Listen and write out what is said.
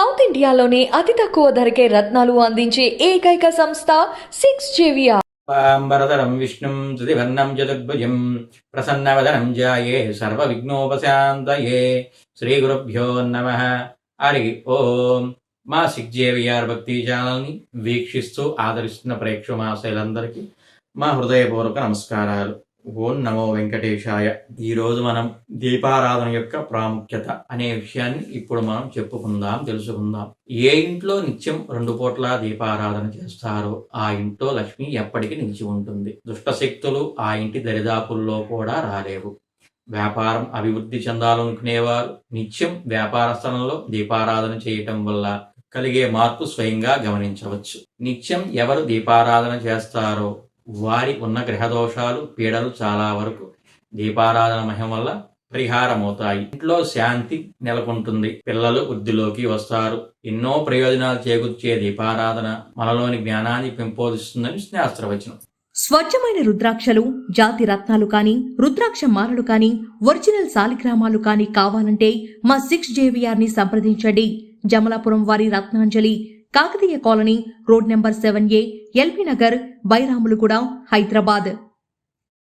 South ఇండియాలోనే అతి తక్కువ ధరకే రత్నాలు అందించే ఏకైక సంస్థ సిక్స్ జేవియా పాంబరధరం విష్ణుం త్రివర్ణం చతుర్భుజం ప్రసన్నవదనం జాయే సర్వవిఘ్నోపశాంతయే. శ్రీ గురుభ్యో నమ. హరి ఓం. మా సిక్ జేవిఆర్ భక్తి ఛానల్ని వీక్షిస్తూ ఆదరిస్తున్న ప్రేక్షమాశయులందరికీ మా హృదయపూర్వక నమస్కారాలు. ఓం నమో వెంకటేశాయ. ఈ రోజు మనం దీపారాధన యొక్క ప్రాముఖ్యత అనే విషయాన్ని ఇప్పుడు మనం చెప్పుకుందాం తెలుసుకుందాం. ఏ ఇంట్లో నిత్యం రెండు పూట్ల దీపారాధన చేస్తారో ఆ ఇంట్లో లక్ష్మి ఎప్పటికీ నిలిచి ఉంటుంది. దుష్ట శక్తులు ఆ ఇంటి దరిదాపుల్లో కూడా రాలేవు. వ్యాపారం అభివృద్ధి చెందాలనుకునేవారు నిత్యం వ్యాపార స్థలంలో దీపారాధన చేయటం వల్ల కలిగే మార్పు స్వయంగా గమనించవచ్చు. నిత్యం ఎవరు దీపారాధన చేస్తారో వారి ఉన్న గ్రహదోషాలు పీడలు చాలా వరకు దీపారాధన మహిమ వల్ల పరిహారమవుతాయి. ఇంట్లో శాంతి నెలకొంటుంది. పిల్లలు వృద్ధిలోకి వస్తారు. ఎన్నో ప్రయోజనాలు చేకూర్చే దీపారాధన మనలోని జ్ఞానాన్ని పెంపొందిస్తుందని శాస్త్రవచనం. స్వచ్ఛమైన రుద్రాక్షలు జాతి రత్నాలు కానీ రుద్రాక్ష మాలలు కానీ ఒరిజినల్ సాలిగ్రామాలు కానీ కావాలంటే మా సిక్స్ జేవిఆర్ని సంప్రదించండి. జమలాపురం వారి Ratnanjali Kakatiya colony road number seven A L B Nagar Bairamalguda Hyderabad